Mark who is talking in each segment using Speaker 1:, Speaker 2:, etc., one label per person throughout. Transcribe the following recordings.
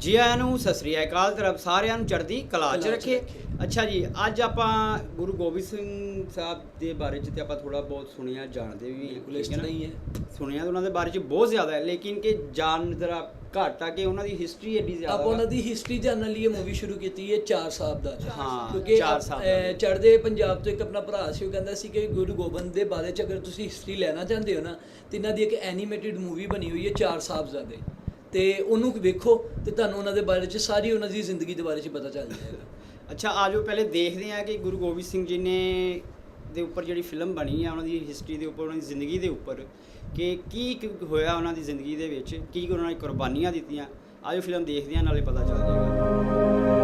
Speaker 1: ਜੀ ਆਇਆਂ ਨੂੰ ਸਤਿ ਸ੍ਰੀ ਅਕਾਲ ਤਰਫ ਸਾਰਿਆਂ ਨੂੰ ਚੜ੍ਹਦੀ ਕਲਾ ਚ ਰੱਖੇ। ਅੱਛਾ ਜੀ ਅੱਜ ਆਪਾਂ ਗੁਰੂ ਗੋਬਿੰਦ ਸਿੰਘ ਸਾਹਿਬ ਦੇ ਬਾਰੇ ਚ ਤੇ ਆਪਾਂ ਥੋੜਾ ਬਹੁਤ ਸੁਣਿਆ ਜਾਣਦੇ ਵੀ ਹਾਂ,
Speaker 2: ਬਿਲਕੁਲ
Speaker 1: ਠੀਕ
Speaker 2: ਇਸ
Speaker 1: ਹੈ ਨਾ?
Speaker 2: ਤਰ੍ਹਾਂ ਹੀ ਹੈ
Speaker 1: ਸੁਣਿਆ ਤਾਂ ਉਹਨਾਂ ਦੇ ਬਾਰੇ ਚ ਬਹੁਤ ਜ਼ਿਆਦਾ ਹੈ ਲੇਕਿਨ ਕਿ ਜਾਣ ਜਰਾ ਘੱਟ ਆ ਕਿ ਉਹਨਾਂ ਦੀ ਹਿਸਟਰੀ ਏਡੀ ਜ਼ਿਆਦਾ
Speaker 2: ਆਪਾਂ ਉਹਨਾਂ। ਦੀ ਹਿਸਟਰੀ ਜਾਣਨ ਲਈ ਇਹ ਮੂਵੀ ਸ਼ੁਰੂ ਕੀਤੀ ਹੈ ਚਾਰ ਸਾਹਿਬ ਦਾ
Speaker 1: ਹਾਂ,
Speaker 2: ਕਿਉਂਕਿ
Speaker 1: ਚਾਰ ਸਾਹਿਬ ਦਾ।
Speaker 2: ਅਹ, ਚੜ੍ਹਦੇ ਪੰਜਾਬ ਤੋਂ ਇੱਕ ਆਪਣਾ ਭਰਾ ਸੀ ਉਹ ਕਹਿੰਦਾ ਸੀ ਕਿ ਗੁਰੂ ਗੋਬਿੰਦ ਦੇ ਬਾਰੇ ਚ ਅਗਰ ਤੁਸੀਂ ਹਿਸਟਰੀ ਲੈਣਾ ਚਾਹੁੰਦੇ ਹੋ ਨਾ ਤੇ ਇਹਨਾਂ ਦੀ ਇੱਕ ਐਨੀਮੇਟਿਡ ਮੂਵੀ ਬਣੀ ਹੋਈ ਹੈ ਚਾਰ ਸਾਹਿਬਜ਼ਾਦੇ ਤੇ ਉਹਨੂੰ ਵੇਖੋ ਤੇ ਤੁਹਾਨੂੰ ਉਹਨਾਂ ਦੇ ਬਾਰੇ ਚ ਸਾਰੀ ਉਹਨਾਂ ਦੀ ਜ਼ਿੰਦਗੀ ਦੇ ਬਾਰੇ ਚ ਪਤਾ ਚੱਲ ਜਾਏਗਾ।
Speaker 1: ਅੱਛਾ ਆਜੋ ਪਹਿਲੇ ਦੇਖਦੇ ਹਾਂ ਕਿ ਗੁਰੂ ਗੋਬਿੰਦ ਸਿੰਘ ਜੀ ਨੇ ਦੇ ਉੱਪਰ ਜਿਹੜੀ ਫਿਲਮ ਬਣੀ ਹੈ ਉਹਨਾਂ ਦੀ ਹਿਸਟਰੀ ਦੇ ਉੱਪਰ, ਉਹਨਾਂ ਦੀ ਜ਼ਿੰਦਗੀ ਦੇ ਉੱਪਰ, ਕਿ ਕੀ ਕੀ ਹੋਇਆ ਉਹਨਾਂ ਦੀ ਜ਼ਿੰਦਗੀ ਦੇ ਵਿੱਚ, ਕੀ ਉਹਨਾਂ ਨੇ ਕੁਰਬਾਨੀਆਂ ਦਿੱਤੀਆਂ। ਆਜੋ ਫਿਲਮ ਦੇਖਦੇ ਹਾਂ, ਨਾਲੇ ਪਤਾ ਚੱਲ ਜਾਏਗਾ।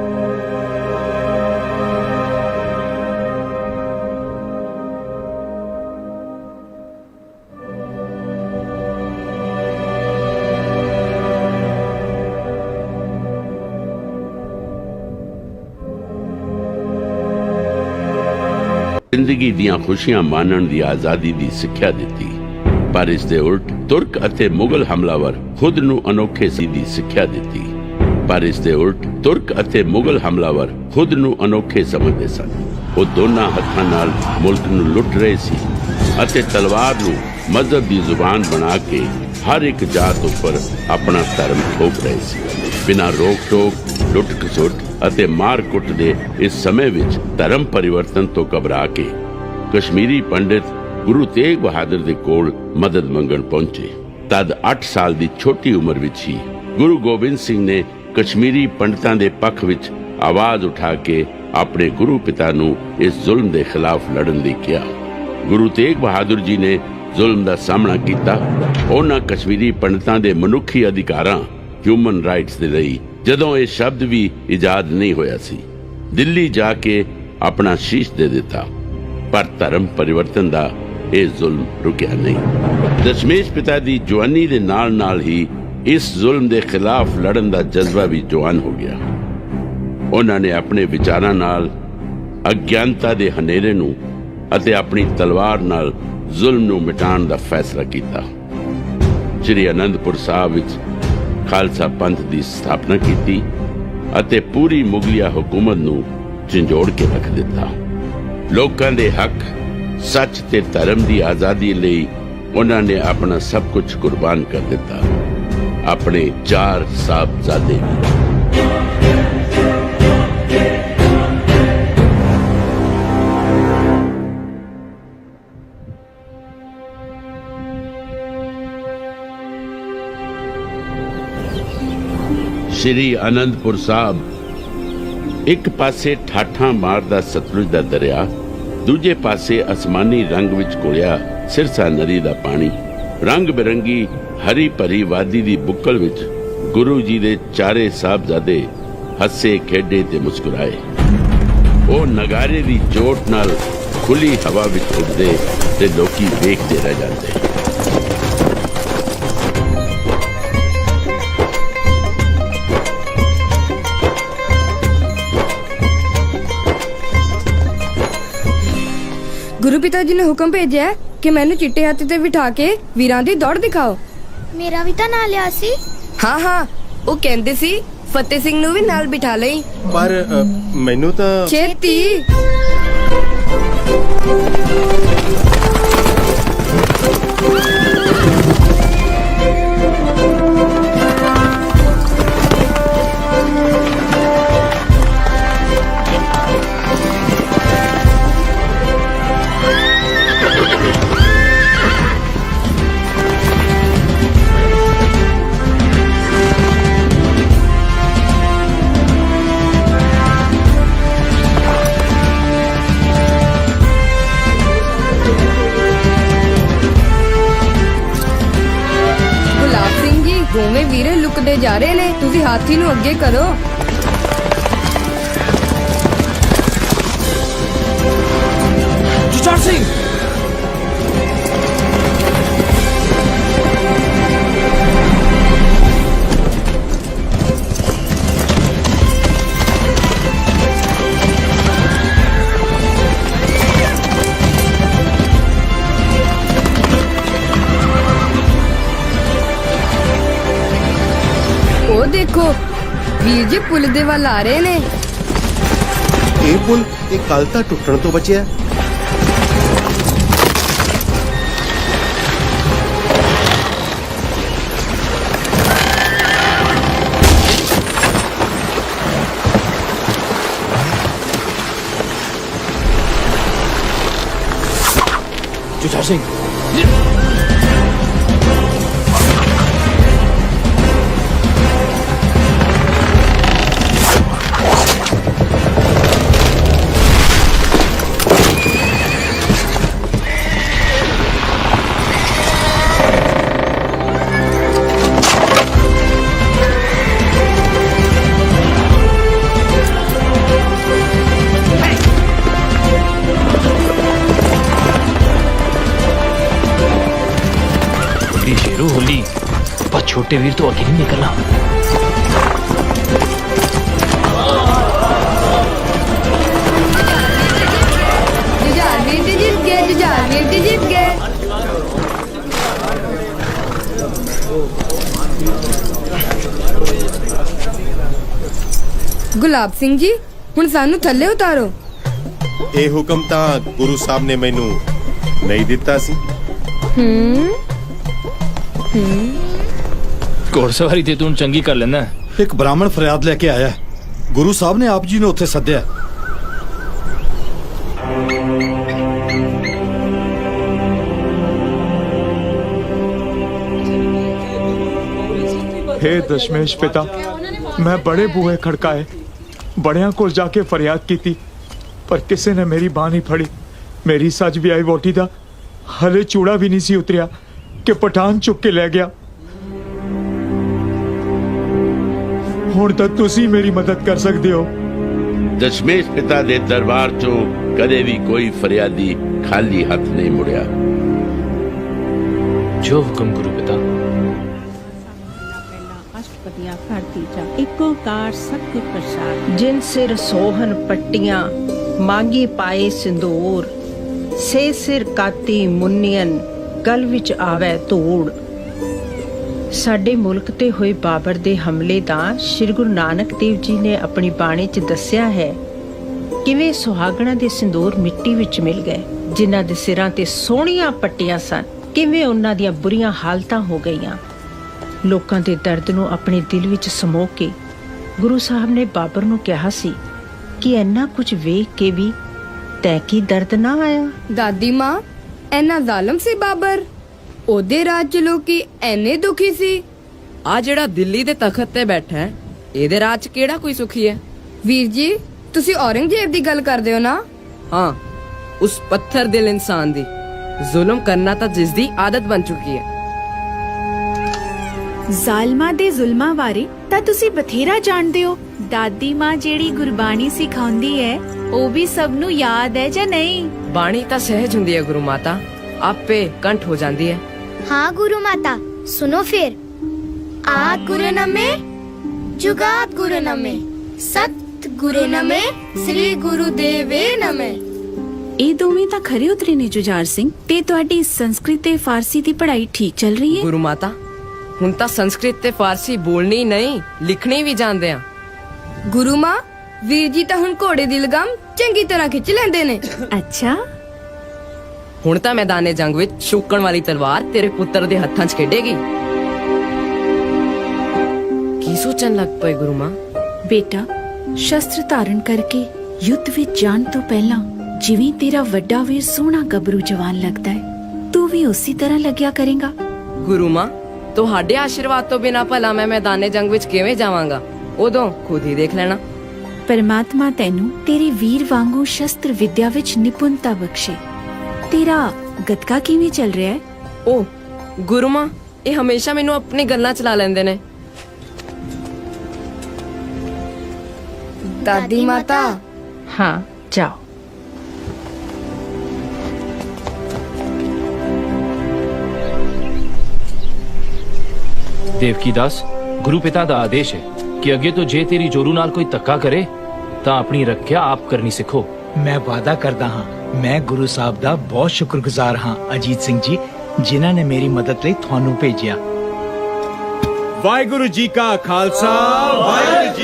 Speaker 3: ਜ਼ਿੰਦਗੀ ਦੀਆਂ ਖੁਸ਼ੀਆਂ ਮਾਣਨ ਦੀ ਆਜ਼ਾਦੀ ਦੀ ਸਿੱਖਿਆ ਦਿੱਤੀ। ਪਰ ਇਸ ਦੇ ਉਲਟ ਤੁਰਕ ਅਤੇ ਮੁਗਲ ਹਮਲਾਵਰ ਖੁਦ ਨੂੰ ਅਨੋਖੇ ਸੀ ਦੀ ਸਿੱਖਿਆ ਦਿੱਤੀ। ਪਰ ਇਸ ਦੇ ਉਲਟ ਤੁਰਕ ਅਤੇ ਮੁਗਲ ਹਮਲਾਵਰ ਖੁਦ ਨੂੰ ਅਨੋਖੇ ਸਮਝਦੇ ਸਨ। ਉਹ ਦੋਨਾਂ ਹੱਥਾਂ ਨਾਲ ਮੁਲਕ ਨੂੰ ਲੁੱਟ ਰਹੇ ਸੀ ਅਤੇ ਤਲਵਾਰ ਨੂੰ ਮਜ਼ਹਬ ਦੀ ਜ਼ੁਬਾਨ ਬਣਾ ਕੇ ਹਰ ਇੱਕ ਜਾਤ ਉੱਪਰ ਆਪਣਾ ਧਰਮ ਥੋਪ ਰਹੇ ਸੀ। ਬਿਨਾਂ ਰੋਕ ਟੋਕ ਲੁੱਟ ਖਸੁੱਟ ਅਤੇ ਮਾਰ ਦੇ ਇਸ ਸਮੇਂ ਵਿੱਚ ਧਰਮ ਪਰਿਵਰਤਨ ਤੋਂ ਘਬਰਾ ਕੇ ਕਸ਼ਮੀਰੀ ਪੰਡਿਤ ਗੁਰੂ ਤੇਗ ਬਹਾਦਰ ਦੇ ਕੋਲ ਮਦਦ ਮੰਗਣ ਪਹੁੰਚੇ। ਤਦ 8 ਸਾਲ ਦੀ ਛੋਟੀ ਉਮਰ ਵਿੱਚ ਹੀ ਗੁਰੂ ਗੋਬਿੰਦ ਸਿੰਘ ਨੇ ਕਸ਼ਮੀਰੀ ਪੰਡਤਾਂ ਦੇ ਪੱਖ ਵਿੱਚ ਆਵਾਜ਼ ਉਠਾ ਕੇ ਆਪਣੇ ਗੁਰੂ ਪਿਤਾ ਨੂੰ ਇਸ ਜ਼ੁਲਮ ਦੇ ਖਿਲਾਫ ਲੜਨ ਲਈ ਕਿਹਾ। ਗੁਰੂ ਤੇਗ ਬਹਾਦਰ ਜੀ ਨੇ ਜ਼ੁਲਮ ਦਾ ਸਾਹਮਣਾ ਕੀਤਾ। ਉਹਨਾਂ ਕਸ਼ਮੀਰੀ ਪੰਡਤਾਂ ਦੇ ਮਨੁੱਖੀ ਅਧਿਕਾਰਾਂ ਹਿਊਮਨ ਰਾਈਟਸ ਦੇ ਲਈ ਜਦੋਂ ਇਹ ਸ਼ਬਦ ਵੀ ਇਜਾਦ ਨਹੀਂ ਹੋਇਆ ਸੀ, ਦਿੱਲੀ ਜਾ ਕੇ ਆਪਣਾ ਸ਼ੀਸ਼ ਦੇ ਦਿੱਤਾ। ਪਰ ਧਰਮ ਪਰਿਵਰਤਨ ਦਾ ਇਹ ਜ਼ੁਲਮ ਰੁਕਿਆ ਨਹੀਂ। ਦਸ਼ਮੇਸ਼ ਪਿਤਾ ਦੀ ਜਵਾਨੀ ਦੇ ਨਾਲ ਨਾਲ ਹੀ ਇਸ ਜ਼ੁਲਮ ਦੇ ਖਿਲਾਫ ਲੜਨ ਦਾ ਜਜ਼ਬਾ ਵੀ ਜਵਾਨ ਹੋ ਗਿਆ। ਉਹਨਾਂ ਨੇ ਆਪਣੇ ਵਿਚਾਰਾਂ ਨਾਲ, ਅਗਿਆਨਤਾ ਦੇ ਹਨੇਰੇ ਨੂੰ ਅਤੇ ਆਪਣੀ ਤਲਵਾਰ ਨਾਲ ਜ਼ੁਲਮ ਨੂੰ ਮਿਟਾਉਣ ਦਾ ਫੈਸਲਾ ਕੀਤਾ। ਸ੍ਰੀ ਅਨੰਦਪੁਰ ਸਾਹਿਬ ਵਿੱਚ ਖਾਲਸਾ ਪੰਥ ਦੀ ਸਥਾਪਨਾ ਕੀਤੀ ਅਤੇ ਪੂਰੀ ਮੁਗਲਿਆ ਹਕੂਮਤ ਨੂੰ ਝੰਜੋੜ ਕੇ ਰੱਖ ਦਿੱਤਾ। ਲੋਕਾਂ ਦੇ ਹੱਕ, ਸੱਚ ਤੇ ਧਰਮ ਦੀ ਆਜ਼ਾਦੀ ਲਈ ਉਹਨਾਂ ਨੇ ਆਪਣਾ ਸਭ ਕੁਝ ਕੁਰਬਾਨ ਕਰ ਦਿੱਤਾ। ਆਪਣੇ ਚਾਰ ਸਾਹਿਬਜ਼ਾਦੇ ਵੀ ਸ਼੍ਰੀ ਅਨੰਦਪੁਰ ਸਾਹਿਬ। ਇੱਕ ਪਾਸੇ ਠਾਠਾਂ ਮਾਰਦਾ ਸਤਲੁਜ ਦਾ ਦਰਿਆ, ਦੂਜੇ ਪਾਸੇ ਅਸਮਾਨੀ ਰੰਗ ਵਿੱਚ ਕੋਲਿਆ ਸਿਰਸਾ ਨਦੀ ਦਾ ਪਾਣੀ। ਰੰਗ ਬਿਰੰਗੀ ਹਰੀ ਭਰੀ ਵਾਦੀ ਦੀ ਬੁੱਕਲ ਵਿੱਚ ਗੁਰੂ ਜੀ ਦੇ ਚਾਰੇ ਸਾਹਿਬਜ਼ਾਦੇ ਹੱਸੇ, ਖੇਡੇ ਤੇ ਮੁਸਕਰਾਏ। ਉਹ ਨਗਾਰੇ ਦੀ ਚੋਟ ਨਾਲ ਖੁੱਲੀ ਹਵਾ ਵਿੱਚ ਉੱਡਦੇ ਤੇ ਲੋਕੀ ਵੇਖਦੇ ਰਹਿ ਜਾਂਦੇ।
Speaker 4: ਗੁਰੂ ਪਿਤਾ ਜੀ ਨੇ ਹੁਕਮ ਭੇਜਿਆ ਹੈ ਕਿ ਮੈਨੂੰ ਚਿੱਟੇ ਹਾਥੀ ਤੇ ਬਿਠਾ ਕੇ ਵੀਰਾਂ ਦੀ ਦੌੜ ਦਿਖਾਓ।
Speaker 5: ਮੇਰਾ ਵੀ ਤਾਂ ਨਾਂ ਲਿਆ ਸੀ।
Speaker 4: ਹਾਂ ਹਾਂ ਉਹ ਕਹਿੰਦੇ ਸੀ ਫਤਿਹ ਸਿੰਘ ਨੂੰ ਵੀ ਨਾਲ ਬਿਠਾ ਲਈ।
Speaker 6: ਪਰ ਅ, ਮੈਨੂੰ ਤਾਂ
Speaker 4: ਛੇਤੀ। ਦੋਵੇਂ ਵੀਰੇ ਲੁਕਦੇ ਜਾ ਰਹੇ ਨੇ। ਤੁਸੀਂ ਹਾਥੀ ਨੂੰ ਅੱਗੇ ਕਰੋ।
Speaker 2: ਜੁਝਾਰ ਸਿੰਘ!
Speaker 4: ਜੀ ਪੁਲ ਦੇ ਵੱਲ ਆ ਰਹੇ ਨੇ
Speaker 6: ਇਹ ਪੁਲ ਇਹ ਕੱਲ ਤਾਂ ਟੁੱਟਣ ਤੋਂ ਬਚਿਆ
Speaker 7: ਜੁਝਾਰ ਸਿੰਘ छोटे वीर तो अकेले निकलना
Speaker 4: ਜੁਝਾਰ ਵੀਰ ਜੀ ਜਿੱਤ ਗਏ ਜੁਝਾਰ ਵੀਰ ਜੀ ਜਿੱਤ ਗਏ ਗੁਲਾਬ ਸਿੰਘ ਜੀ ਹੁਣ ਸਾਨੂੰ ਥੱਲੇ ਉਤਾਰੋ
Speaker 6: ਇਹ ਹੁਕਮ ਤਾਂ ਗੁਰੂ ਸਾਹਿਬ ਨੇ ਮੈਨੂੰ ਨਹੀਂ ਦਿੱਤਾ ਸੀ
Speaker 7: ਘੋੜਸਵਾਰੀ ਤੇ ਤੂੰ ਚੰਗੀ ਕਰ ਲੈਣਾ
Speaker 8: ਇੱਕ ਬ੍ਰਾਹਮਣ ਫਰਿਆਦ ਲੈ ਕੇ ਆਇਆ ਹੈ। ਗੁਰੂ ਸਾਹਿਬ ਨੇ ਆਪ ਜੀ ਨੂੰ ਉੱਥੇ ਸੱਦਿਆ ਹੈ।
Speaker 9: हे ਦਸ਼ਮੇਸ਼ ਪਿਤਾ ਮੈਂ ਬੜੇ ਬੂਹੇ ਖੜਕਾਏ ਬੜਿਆਂ ਕੋਲ ਜਾ ਕੇ ਫਰਿਆਦ ਕੀਤੀ ਪਰ ਕਿਸੇ ਨੇ ਮੇਰੀ ਬਾਹ ਨਹੀਂ ਫੜੀ ਮੇਰੀ ਸੱਜ ਵੀ ਆਈ ਵੋਟੀ ਦਾ ਹਲੇ ਚੂੜਾ ਵੀ ਨਹੀਂ ਸੀ ਉਤਰਿਆ ਕਿ ਪਠਾਨ ਚੁੱਕ ਕੇ ਲੈ ਗਿਆ ਹੁਣ ਤਾਂ ਤੁਸੀਂ ਮੇਰੀ ਮਦਦ ਕਰ ਸਕਦੇ ਹੋ।
Speaker 3: ਦਸ਼ਮੇਸ਼ ਪਿਤਾ ਦੇ ਦਰਬਾਰ ਤੋਂ ਕਦੇ ਵੀ ਕੋਈ ਫਰਿਆਦੀ ਖਾਲੀ ਹੱਥ ਨਹੀਂ ਮੁੜਿਆ।
Speaker 7: ਜੋ ਹੁਕਮ ਗੁਰੂ ਪਿਤਾ।
Speaker 10: ਪਹਿਲਾਂ ਅਸ਼ਟਪਦੀਆਂ ਕਰਦੀ ਜਾ ਇੱਕ ਓਕਾਰ ਸਤਿਗੁਰ ਪ੍ਰਸਾਦ।
Speaker 11: ਜਿਨ ਸਿਰ ਸੋਹਨ ਪੱਟੀਆਂ ਮਾਂਗੀ ਪਾਏ ਸਿੰਦੂਰ। ਸੇ ਸਿਰ ਕਾਤੀ ਮੁੰਨੀਆਂ ਗਲ ਵਿੱਚ ਆਵੇ ਧੂੜ। ਸਾਡੇ ਮੁਲਕ ਤੇ ਹੋਏ ਬਾਬਰ ਦੇ ਹਮਲੇ ਦਾ ਸ੍ਰੀ ਗੁਰੂ ਨਾਨਕ ਦੇਵ ਜੀ ਨੇ ਆਪਣੀ ਬਾਣੀ 'ਚ ਦੱਸਿਆ ਹੈ, ਕਿਵੇਂ ਸੁਹਾਗਣਾ ਦੇ ਸਿੰਦੂਰ ਮਿੱਟੀ ਵਿੱਚ ਮਿਲ ਗਏ, ਜਿਨ੍ਹਾਂ ਦੇ ਸਿਰਾਂ ਤੇ ਸੋਹਣੀਆਂ ਪੱਟੀਆਂ ਸਨ, ਕਿਵੇਂ ਉਹਨਾਂ ਦੀਆਂ ਬੁਰੀਆਂ ਹਾਲਤਾਂ ਹੋ ਗਈਆਂ। ਲੋਕਾਂ ਦੇ ਦਰਦ ਨੂੰ ਆਪਣੇ ਦਿਲ ਵਿੱਚ ਸਮੋ ਕੇ ਗੁਰੂ ਸਾਹਿਬ ਨੇ ਬਾਬਰ ਨੂੰ ਕਿਹਾ ਸੀ ਕਿ ਇੰਨਾ ਕੁਝ ਵੇਖ ਕੇ ਵੀ ਤੈ ਕੀ ਦਰਦ ਨਾ ਆਇਆ?
Speaker 4: ਦਾਦੀ ਮਾਂ ਐਨਾ ਜ਼ਾਲਮ ਸੀ ਬਾਬਰ। ਉਹਦੇ ਰਾਜ ਚ ਲੋਕੀ ਐਨੇ ਦੁਖੀ ਸੀ?
Speaker 12: ਆ ਜਿਹੜਾ ਦਿੱਲੀ ਦੇ ਤਖਤ ਤੇ ਬੈਠਾ ਹੈ ਇਹਦੇ ਰਾਜ 'ਚ ਕਿਹੜਾ ਕੋਈ ਸੁਖੀ ਹੈ?
Speaker 4: ਵੀਰ ਜੀ ਤੁਸੀਂ ਔਰੰਗਜ਼ੇਬ ਦੀ ਗੱਲ ਕਰਦੇ ਹੋ ਨਾ?
Speaker 12: ਹਾਂ ਉਸ ਪੱਥਰ ਦਿਲ ਇਨਸਾਨ ਦੀ। ਜ਼ੁਲਮ ਕਰਨਾ ਤਾਂ ਜਿਸ ਦੀ ਆਦਤ ਬਣ ਚੁੱਕੀ ਹੈ।
Speaker 10: ਜ਼ਾਲਮਾਂ ਦੇ ਜ਼ੁਲਮਾਂ ਬਾਰੇ ਤਾਂ ਤੁਸੀਂ ਬਥੇਰਾ ਜਾਣਦੇ ਹੋ। ਦਾਦੀ ਮਾਂ ਜਿਹੜੀ ਗੁਰਬਾਣੀ ਸਿਖਾਉਂਦੀ ਹੈ ਉਹ ਵੀ ਸਭ ਨੂੰ ਯਾਦ ਹੈ ਜਾਂ ਨਹੀਂ?
Speaker 12: ਬਾਣੀ ਤਾਂ ਸਹਿਜ ਹੁੰਦੀ ਹੈ ਗੁਰੂ ਮਾਤਾ ਆਪੇ ਕੰਠ ਹੋ ਜਾਂਦੀ ਹੈ।
Speaker 5: हाँ गुरु माता सुनो फिर आद गुरु नमे जुगात गुरु नमे सत गुरु नमे श्री गुरु देवे नमे
Speaker 10: ਇਹ ਦੋਵੇਂ ਤਾਂ ਖਰੇ ਉਤਰੇ ਨੇ ਜੁਝਾਰ ਸਿੰਘ ਤੇ ਤੁਹਾਡੀ ਸੰਸਕ੍ਰਿਤ ਤੇ ਫਾਰਸੀ ਦੀ ਪੜ੍ਹਾਈ ਠੀਕ ਚੱਲ ਰਹੀ ਹੈ
Speaker 12: ਗੁਰੂ ਮਾਤਾ ਹੁਣ ਤਾਂ ਸੰਸਕ੍ਰਿਤ ਤੇ ਫਾਰਸੀ ਬੋਲਣੀ ਹੀ ਨਹੀਂ ਲਿਖਣੀ ਵੀ ਜਾਣਦੇ ਆ
Speaker 4: ਗੁਰੂ ਮਾਂ ਵੀਰ ਜੀ ਤਾਂ ਹੁਣ ਘੋੜੇ ਦੀ ਲਗਾਮ ਚੰਗੀ ਤਰ੍ਹਾਂ ਖਿੱਚ ਲੈਂਦੇ ਨੇ
Speaker 10: ਅੱਛਾ
Speaker 12: ਹੁਣ ਤਾਂ ਮੈਦਾਨੇ ਜੰਗ ਵਿੱਚ ਸ਼ੂਕਣ ਵਾਲੀ ਤਲਵਾਰ ਤੇਰੇ ਪੁੱਤਰ ਦੇ ਹੱਥਾਂ 'ਚ ਖੇਡੇਗੀ। ਕੀ ਸੋਚਣ ਲੱਗ ਪਏ ਗੁਰੂ ਮਾਂ?
Speaker 10: ਬੇਟਾ ਸ਼ਸਤਰ ਧਾਰਨ ਕਰਕੇ ਯੁੱਧ ਵਿੱਚ ਜਾਣ ਤੋਂ ਪਹਿਲਾਂ ਜਿਵੇਂ ਤੇਰਾ ਵੱਡਾ ਵੀਰ ਸੋਹਣਾ ਗੱਭਰੂ ਜਵਾਨ ਲੱਗਦਾ ਹੈ ਤੂੰ ਵੀ ਉਸੇ ਤਰ੍ਹਾਂ ਲੱਗਿਆ ਕਰੇਗਾ।
Speaker 12: ਗੁਰੂ ਮਾਂ ਤੁਹਾਡੇ ਆਸ਼ੀਰਵਾਦ ਤੋਂ ਬਿਨਾ ਭਲਾ ਮੈਂ ਮੈਦਾਨੇ ਜੰਗ ਵਿੱਚ ਕਿਵੇਂ ਜਾਵਾਂਗਾ? ਉਦੋਂ ਖੁਦ ਹੀ ਦੇਖ ਲੈਣਾ।
Speaker 10: ਪਰਮਾਤਮਾ ਤੈਨੂੰ ਤੇਰੇ ਵੀਰ ਵਾਂਗੂ ਸ਼ਸਤਰ ਵਿਦਿਆ ਵਿੱਚ ਨਿਪੁੰਨਤਾ ਬਖਸ਼ੇ। ਤੇਰਾ ਗਤਕਾ ਕਿਵੇਂ ਚੱਲ ਰਿਹਾ ਹੈ?
Speaker 12: ਓ ਗੁਰੂ ਮਾਂ ਇਹ ਹਮੇਸ਼ਾ ਮੈਨੂੰ ਆਪਣੀ ਗੱਲਾਂ ਚਲਾ ਲੈਂਦੇ ਨੇ।
Speaker 4: ਦਾਦੀ ਮਾਤਾ।
Speaker 11: ਹਾਂ ਜਾਓ।
Speaker 7: ਦੇਵਕੀ ਦਾਸ ਗੁਰੂ ਪਿਤਾ ਦਾ ਆਦੇਸ਼ ਹੈ ਕਿ ਅੱਗੇ ਤੋਂ ਜੇ ਤੇਰੀ ਜੋਰੂ ਨਾਲ ਕੋਈ ਧੱਕਾ ਕਰੇ ਤਾਂ ਆਪਣੀ ਰੱਖਿਆ ਆਪ ਕਰਨੀ ਸਿੱਖੋ।
Speaker 8: ਮੈਂ ਵਾਅਦਾ ਕਰਦਾ ਹਾਂ ਮੈਂ ਗੁਰੂ ਸਾਹਿਬ ਦਾ ਬਹੁਤ ਸ਼ੁਕਰਗੁਜ਼ਾਰ ਹਾਂ, ਅਜੀਤ ਸਿੰਘ ਜੀ, ਜਿਨ੍ਹਾਂ ਨੇ ਮੇਰੀ ਮਦਦ ਲਈ ਤੁਹਾਨੂੰ ਭੇਜਿਆ।
Speaker 6: ਵਾਹਿਗੁਰੂ ਜੀ ਕਾ ਖਾਲਸਾ, ਵਾਹਿਗੁਰੂ ਜੀ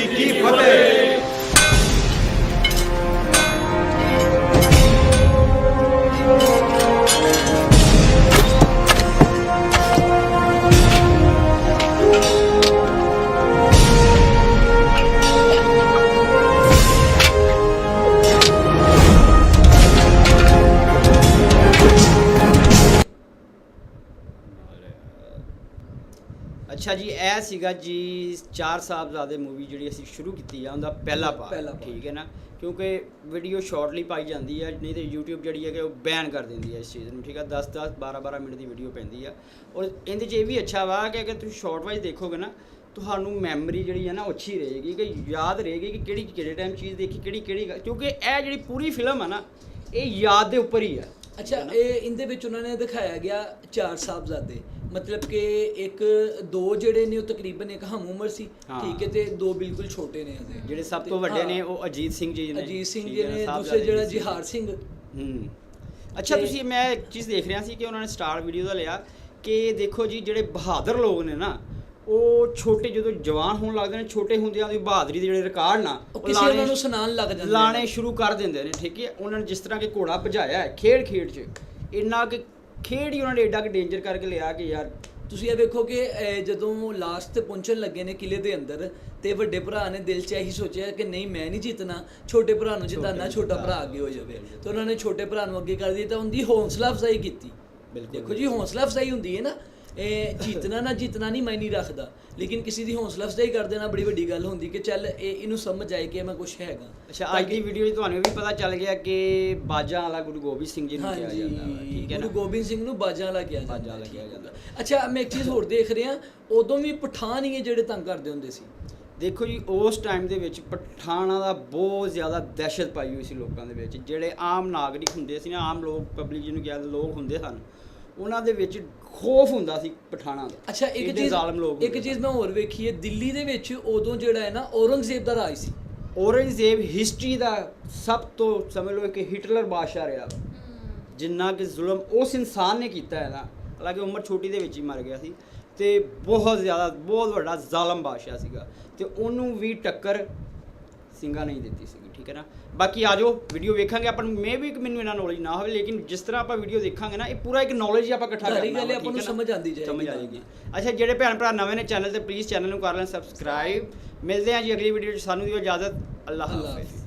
Speaker 1: ਅੱਛਾ ਜੀ ਇਹ ਸੀਗਾ ਜੀ ਚਾਰ ਸਾਹਿਬਜ਼ਾਦੇ ਮੂਵੀ ਜਿਹੜੀ ਅਸੀਂ ਸ਼ੁਰੂ ਕੀਤੀ ਆ ਉਹਦਾ ਪਹਿਲਾ ਪਾਰਟ। ਠੀਕ ਹੈ ਨਾ? ਕਿਉਂਕਿ ਵੀਡੀਓ ਸ਼ਾਰਟਲੀ ਪਾਈ ਜਾਂਦੀ ਹੈ ਨਹੀਂ ਤੇ YouTube ਜਿਹੜੀ ਹੈ ਕਿ ਉਹ ਬੈਨ ਕਰ ਦਿੰਦੀ ਹੈ ਇਸ ਚੀਜ਼ ਨੂੰ ਠੀਕ ਹੈ 10 10 12 12 ਮਿੰਟ ਦੀ ਵੀਡੀਓ ਪੈਂਦੀ ਆ। ਔਰ ਇਹਦੇ 'ਚ ਇਹ ਵੀ ਅੱਛਾ ਵਾ ਕਿ ਅਗਰ ਤੁਸੀਂ ਸ਼ਾਰਟ ਵਾਈਜ਼ ਦੇਖੋਗੇ ਨਾ ਤੁਹਾਨੂੰ ਮੈਮਰੀ ਜਿਹੜੀ ਹੈ ਨਾ ਅੱਛੀ ਰਹੇਗੀ ਕਿ ਯਾਦ ਰਹੇਗੀ ਕਿ ਕਿਹੜੀ ਕਿਹੜੇ ਟਾਈਮ ਚੀਜ਼ ਦੇਖੀ ਕਿਹੜੀ ਕਿਹੜੀ ਕਿਉਂਕਿ ਇਹ ਜਿਹੜੀ ਪੂਰੀ ਫਿਲਮ ਆ ਨਾ ਇਹ ਯਾਦ ਦੇ ਉੱਪਰ ਹੀ ਆ।
Speaker 2: ਅੱਛਾ ਇਹ ਇਹਦੇ ਵਿੱਚ ਉਹਨਾਂ ਨੇ ਦਿਖਾਇਆ ਗਿਆ ਚਾਰ ਸਾਹਿਬਜ਼ਾਦੇ। ਮਤਲਬ ਕਿ ਇੱਕ ਦੋ ਜਿਹੜੇ ਨੇ ਉਹ ਤਕਰੀਬਨ ਇੱਕ ਹਮ ਉਮਰ ਸੀ। ਠੀਕ ਹੈ ਤੇ ਦੋ ਬਿਲਕੁਲ ਛੋਟੇ ਨੇ ਉਹਦੇ
Speaker 1: ਜਿਹੜੇ ਸਭ
Speaker 2: ਤੇ-
Speaker 1: ਵੱਡੇ। ਨੇ ਉਹ ਅਜੀਤ ਸਿੰਘ ਜੀ ਨੇ
Speaker 2: ਅਜੀਤ ਸਿੰਘ ਜੀ
Speaker 1: ਨਾ,
Speaker 2: ਦੂਸਰੇ ਜਿਹੜਾ। ਜਿਹਾਰ ਸਿੰਘ
Speaker 1: ਹੂੰ ਅੱਛਾ ਤੁਸੀਂ ਮੈਂ ਇੱਕ ਚੀਜ਼ ਦੇਖ ਰਿਹਾ ਸੀ ਕਿ ਉਹਨਾਂ ਨੇ ਸਟਾਰ ਵੀਡੀਓ ਦਾ ਲਿਆ ਕਿ ਦੇਖੋ ਜੀ ਜਿਹੜੇ ਬਹਾਦਰ ਲੋਕ ਨੇ ਨਾ ਉਹ ਛੋਟੇ ਜਦੋਂ ਜਵਾਨ ਹੋਣ ਲੱਗਦੇ ਨੇ ਛੋਟੇ ਹੁੰਦਿਆਂ ਦੀ ਬਹਾਦਰੀ ਦੇ ਜਿਹੜੇ ਰਿਕਾਰਡ ਨਾ
Speaker 2: ਉਹ ਕਿਸੇ ਉਹਨਾਂ ਨੂੰ ਸੁਣਾਉਣ ਲੱਗ ਜਾਂਦੇ
Speaker 1: ਲਾਣੇ। ਸ਼ੁਰੂ ਕਰ ਦਿੰਦੇ ਨੇ ਠੀਕ ਹੈ ਉਹਨਾਂ ਨੇ ਜਿਸ ਤਰ੍ਹਾਂ ਕਿ ਘੋੜਾ ਭਜਾਇਆ ਹੈ ਖੇਡ ਖੇਡ 'ਚ ਇੰਨਾ ਕਿ ਖੇਡ ਹੀ ਉਹਨਾਂ ਨੇ ਏਡਾ ਕਿ ਡੇਂਜਰ ਕਰਕੇ ਲਿਆ ਕਿ ਯਾਰ
Speaker 2: ਤੁਸੀਂ ਇਹ ਵੇਖੋ ਕਿ ਅਹ, ਜਦੋਂ ਲਾਸਟ ਤੇ ਪਹੁੰਚਣ ਲੱਗੇ ਨੇ ਕਿਲੇ ਦੇ ਅੰਦਰ ਤੇ ਵੱਡੇ ਭਰਾ ਨੇ ਦਿਲ 'ਚ ਇਹੀ ਸੋਚਿਆ ਕਿ ਨਹੀਂ ਮੈਂ ਨਹੀਂ ਜਿੱਤਣਾ ਛੋਟੇ ਭਰਾ ਨੂੰ ਜਿਤਾਣਾ ਛੋਟਾ ਭਰਾ। ਅੱਗੇ ਹੋ ਜਾਵੇ। ਤੇ ਉਹਨਾਂ ਨੇ ਛੋਟੇ ਭਰਾ ਨੂੰ ਅੱਗੇ ਕਰ ਦਿੱਤਾ ਉਹਦੀ ਹੌਸਲਾ ਅਫਜ਼ਾਈ ਕੀਤੀ।
Speaker 1: ਬਿਲਕੁਲ।
Speaker 2: ਦੇਖੋ ਜੀ। ਹੌਸਲਾ ਅਫਜ਼ਾਈ ਹੁੰਦੀ ਹੈ ਨਾ ਇਹ ਜਿੱਤਣਾ ਨਾ ਜਿੱਤਣਾ ਨਹੀਂ ਮਾਇਨੇ ਰੱਖਦਾ। ਲੇਕਿਨ ਕਿਸੇ ਦੀ ਹੌਸਲਾ ਅਫਜ਼ਾਈ ਕਰ ਦੇਣਾ ਬੜੀ ਵੱਡੀ ਗੱਲ ਹੁੰਦੀ ਕਿ ਚੱਲ ਇਹ ਇਹਨੂੰ ਸਮਝ ਆਏ ਕਿ ਮੈਂ ਕੁਝ ਹੈਗਾ।
Speaker 1: ਅੱਛਾ ਅੱਜ ਦੀ ਵੀਡੀਓ 'ਚ ਤੁਹਾਨੂੰ ਇਹ ਵੀ ਪਤਾ ਚੱਲ ਗਿਆ ਕਿ ਬਾਜਾਂ ਵਾਲਾ ਗੁਰੂ ਗੋਬਿੰਦ ਸਿੰਘ ਜੀ ਨੂੰ ਕਿਹਾ ਜਾਂਦਾ ਵਾ ਠੀਕ ਹੈ
Speaker 2: ਗੁਰੂ
Speaker 1: ਨਾ
Speaker 2: ਗੋਬਿੰਦ ਸਿੰਘ ਨੂੰ ਬਾਜਾਂ ਵਾਲਾ ਕਿਹਾ ਜਾਂਦਾ
Speaker 1: ਬਾਜਾਂ ਵਾਲਾ ਕਿਹਾ ਜਾਂਦਾ।
Speaker 2: ਅੱਛਾ ਮੈਂ ਇੱਕ ਚੀਜ਼ ਹੋਰ ਦੇਖ ਰਿਹਾ ਉਦੋਂ ਵੀ ਪਠਾਨ ਹੀ ਹੈ ਜਿਹੜੇ ਤੰਗ ਕਰਦੇ ਹੁੰਦੇ ਸੀ।
Speaker 1: ਦੇਖੋ ਜੀ ਉਸ ਟਾਈਮ ਦੇ ਵਿੱਚ ਪਠਾਨਾਂ ਦਾ ਬਹੁਤ ਜ਼ਿਆਦਾ ਦਹਿਸ਼ਤ ਪਾਈ ਹੋਈ ਸੀ ਲੋਕਾਂ ਦੇ ਵਿੱਚ ਜਿਹੜੇ ਆਮ ਨਾਗਰਿਕ ਹੁੰਦੇ ਸੀ ਨਾ ਆਮ ਲੋਕ ਪਬਲਿਕ ਜਿਹਨੂੰ ਕਹਿੰਦੇ ਲੋਕ ਹੁੰਦੇ ਸਨ ਉਹਨਾਂ ਦੇ ਵਿੱਚ ਖੋਫ ਹੁੰਦਾ ਸੀ ਪਠਾਨਾਂ ਦਾ।
Speaker 2: ਅੱਛਾ ਇੱਕ ਚੀਜ਼
Speaker 1: ਜ਼ਾਲਮ ਲੋਕ
Speaker 2: ਇੱਕ ਚੀਜ਼ ਮੈਂ ਹੋਰ ਵੇਖੀ ਹੈ ਦਿੱਲੀ ਦੇ ਵਿੱਚ ਉਦੋਂ ਜਿਹੜਾ ਹੈ ਨਾ ਔਰੰਗਜ਼ੇਬ ਦਾ ਰਾਜ ਸੀ।
Speaker 1: ਔਰੰਗਜ਼ੇਬ ਹਿਸਟਰੀ ਦਾ ਸਭ ਤੋਂ ਸਮਝ ਲਓ ਕਿ ਹਿਟਲਰ ਬਾਦਸ਼ਾਹ ਰਿਹਾ। ਜਿੰਨਾ ਕਿ ਜ਼ੁਲਮ ਉਸ ਇਨਸਾਨ ਨੇ ਕੀਤਾ ਹੈ ਨਾ ਹਾਲਾਂਕਿ ਉਮਰ ਛੋਟੀ ਦੇ ਵਿੱਚ ਹੀ ਮਰ ਗਿਆ ਸੀ ਤੇ ਬਹੁਤ ਜ਼ਿਆਦਾ ਬਹੁਤ ਵੱਡਾ ਜ਼ਾਲਮ ਬਾਦਸ਼ਾਹ ਸੀਗਾ। ਤੇ ਉਹਨੂੰ ਵੀ ਟੱਕਰ ਸਿੰਘਾਂ ਨਹੀਂ ਦਿੱਤੀ ਸੀਗੀ। ਠੀਕ ਹੈ ਨਾ? ਬਾਕੀ ਆ ਜਾਓ ਵੀਡੀਓ ਵੇਖਾਂਗੇ ਆਪਾਂ ਮੇ ਵੀ ਮੈਨੂੰ ਇਹਨਾਂ ਨੌਲੇਜ ਨਾ ਹੋਵੇ ਲੇਕਿਨ ਜਿਸ ਤਰ੍ਹਾਂ ਆਪਾਂ ਵੀਡੀਓ ਦੇਖਾਂਗੇ ਨਾ ਇਹ ਪੂਰਾ ਇੱਕ ਨੌਲੇਜ ਹੀ ਆਪਾਂ ਇਕੱਠਾ ਕਰਨਾ
Speaker 2: ਗੱਲ
Speaker 1: ਵਾ,
Speaker 2: ਆਪਾਂ ਨੂੰ
Speaker 1: ਹੈ?
Speaker 2: ਸਮਝ ਆਉਂਦੀ ਜਾਏਗੀ
Speaker 1: ਸਮਝ ਆਏਗੀ। ਅੱਛਾ ਜਿਹੜੇ ਭੈਣ ਭਰਾ ਨਵੇਂ ਨੇ ਚੈਨਲ ਤੇ ਪਲੀਜ਼ ਚੈਨਲ ਨੂੰ ਕਰ ਲੈਣ ਸਬਸਕ੍ਰਾਈਬ ਮਿਲਦੇ ਹਾਂ ਜੀ ਅਗਲੀ ਵੀਡੀਓ 'ਚ ਸਾਨੂੰ ਦਿਓ ਇਜਾਜ਼ਤ। ਅੱਲਾਹ
Speaker 2: ਹਾਫਿਜ਼।